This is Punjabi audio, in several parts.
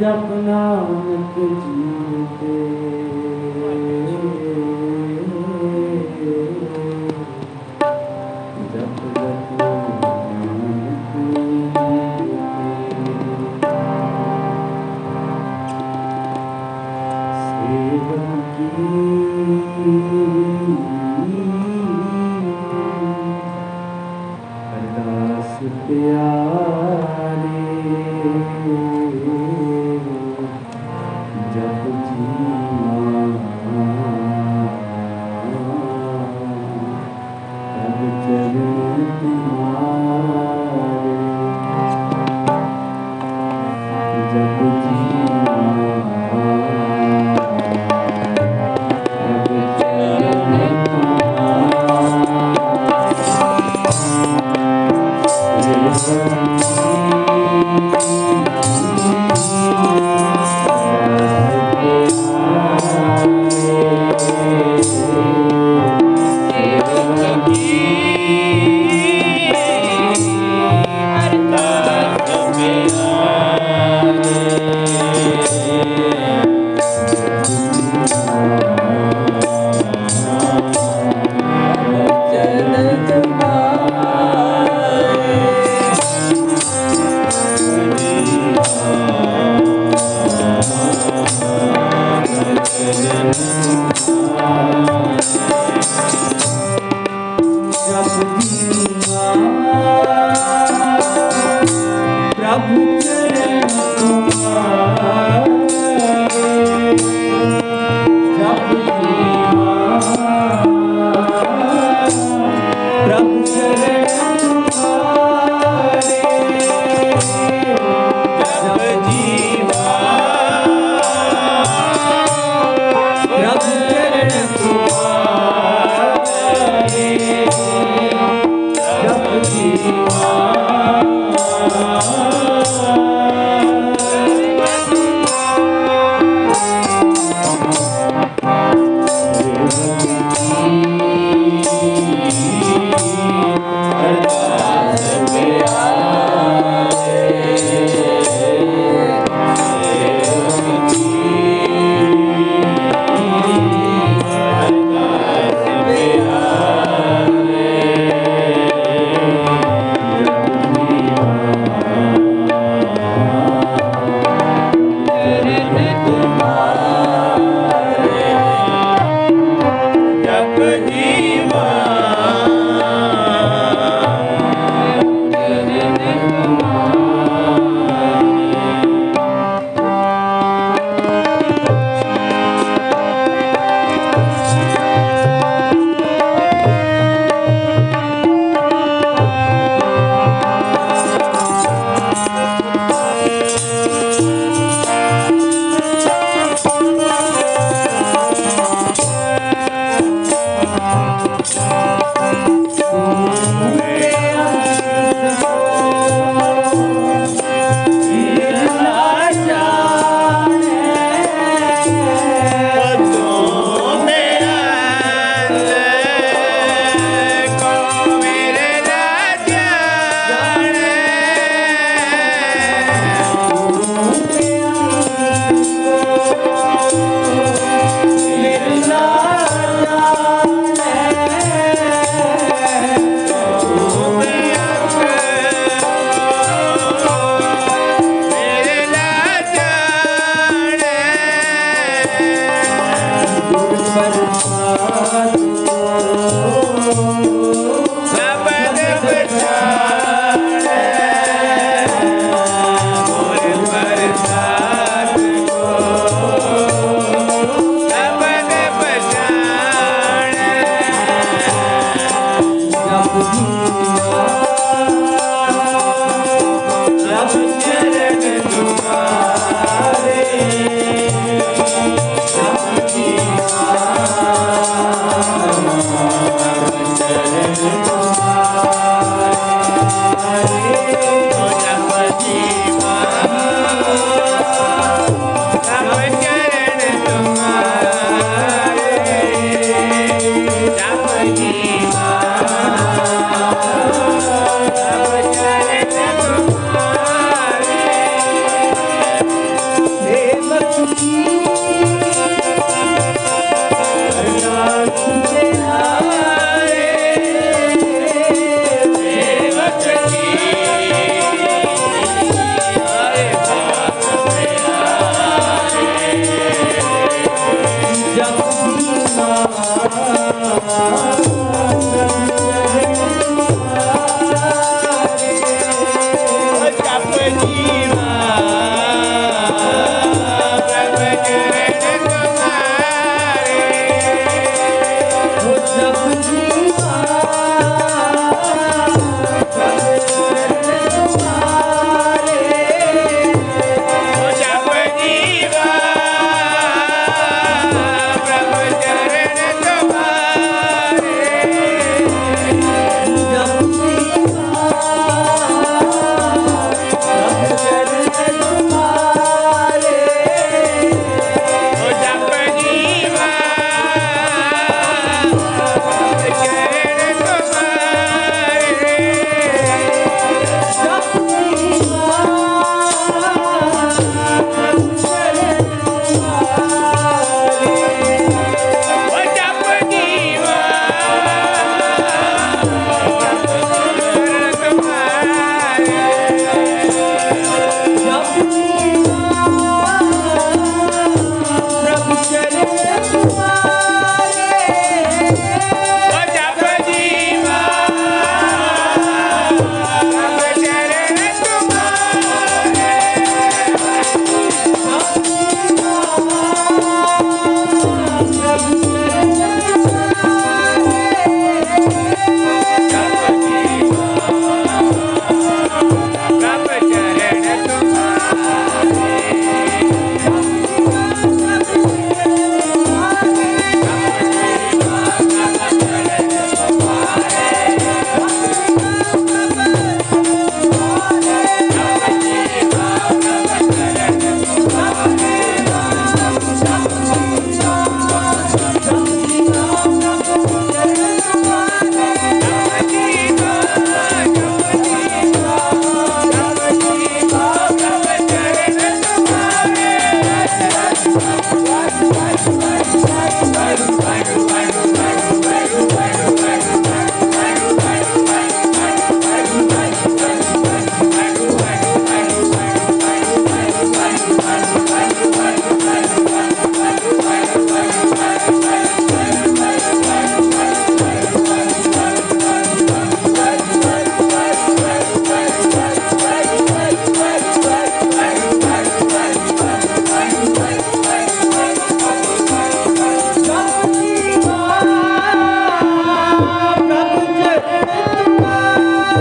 ਜਪ ਜਪ Música ਪ੍ਰਭੂ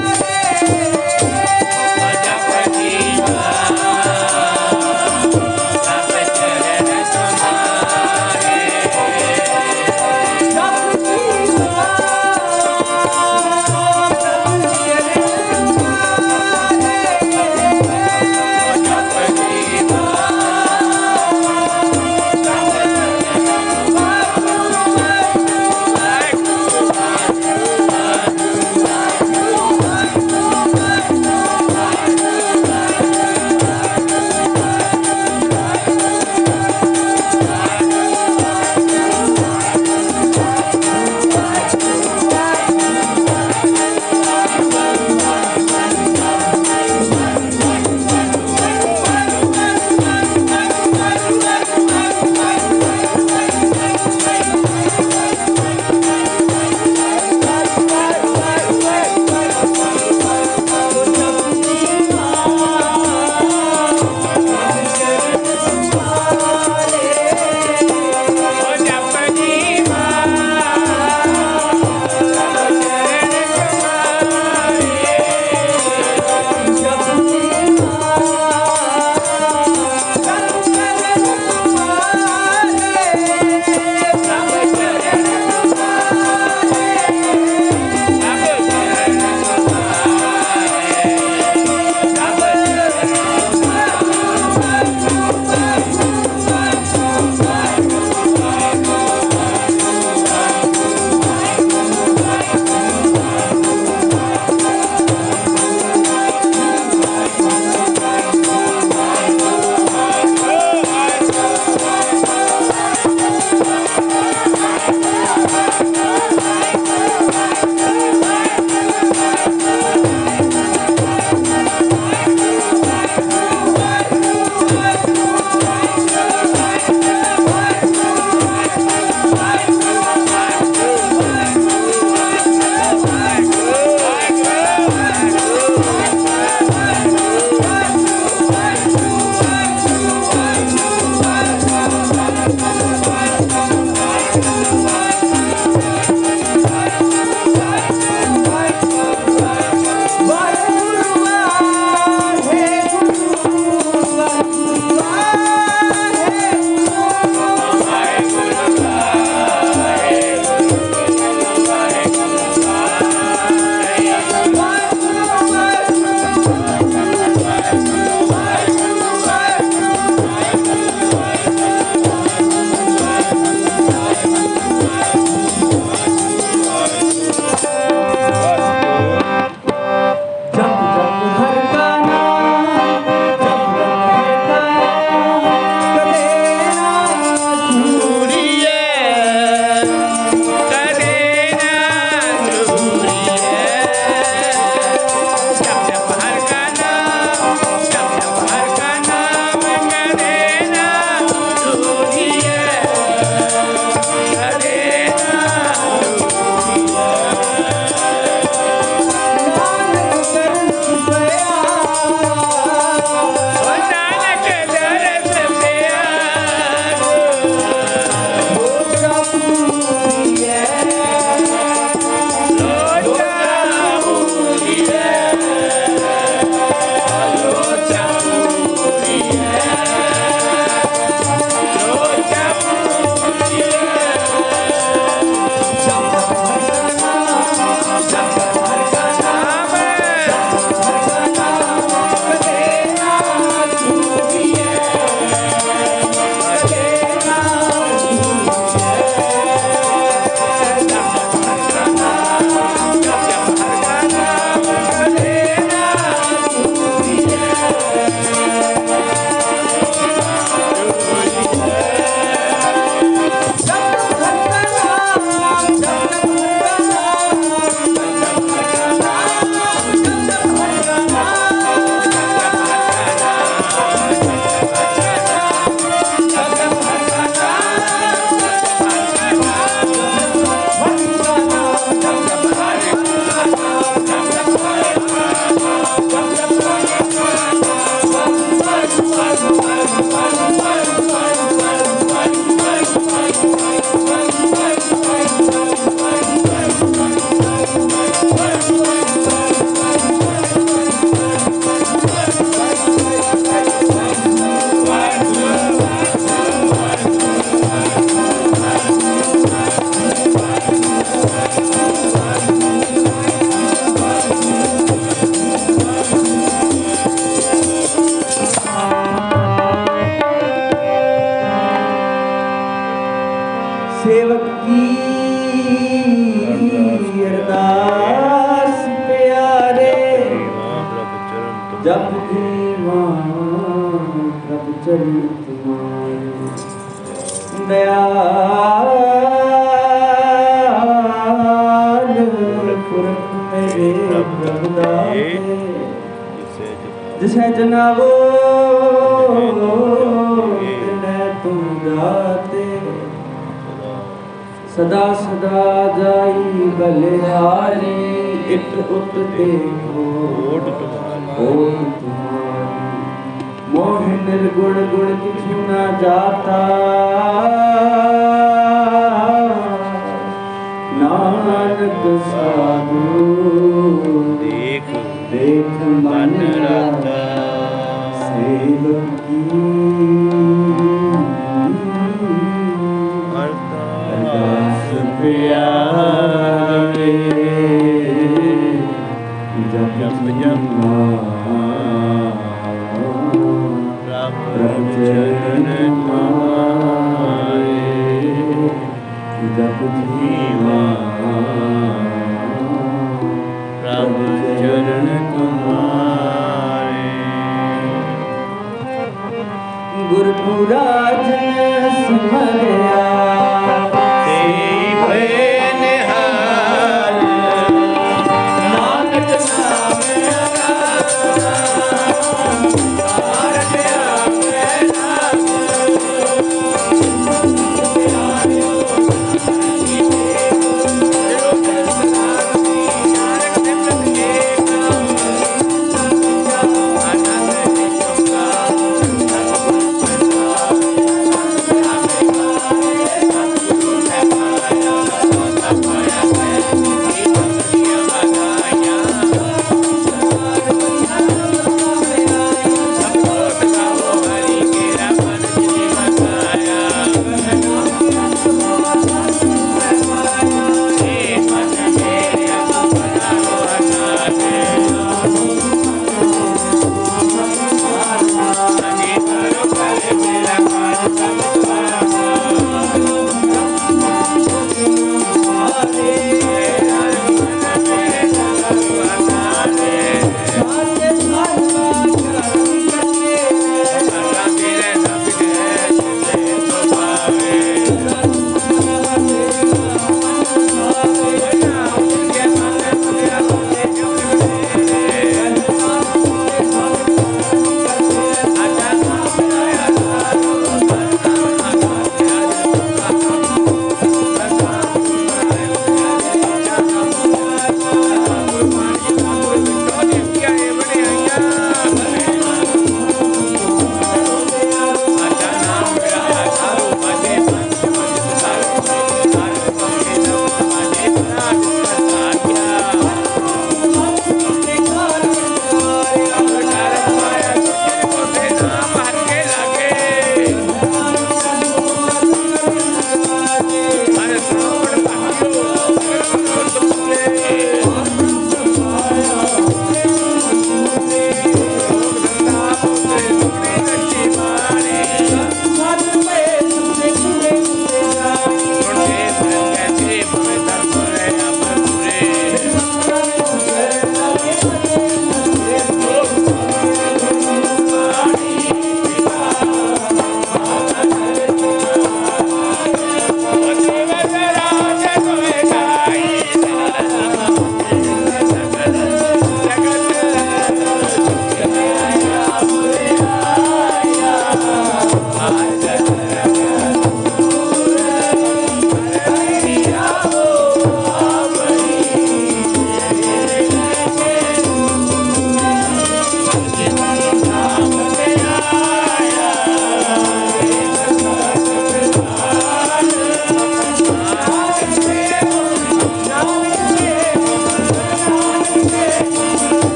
Thank you. ਜਪ ਜੀਵਾ ਪ੍ਰਭ ਚਰਨ ਤੁਮਾਰੇ ਦਇਆਲ ਪੁਰਖ ਮੇਰੇ ਪ੍ਰਭ ਦਾਤੇ। ਜਿਸੇ ਜਨਾਵੋ ਤਿਨੈ ਤੂੰ ਦਾਤੇ। ਸਦਾ ਸਦਾ ਜਾਈ ਬਲਿਹਾਰੀ ਇਟ ਉਤ ਦੇਖੋ। ਮੋਹ ਨਿਰਗੁਣ ਗੁਣ ਕਿਛੁ ਨਾ ਜਾਤਾ ਨਾਨਕ ਸਾਧੂ ਦੇਖ ਦੇਖ ਮਨ ਰਤਾ ਸੇਵਕੀ ਅਰਦਾਸ ਅਰਦਾਸ ਪਿਆਰੇ ਜਪ ਜਪ ਜਪ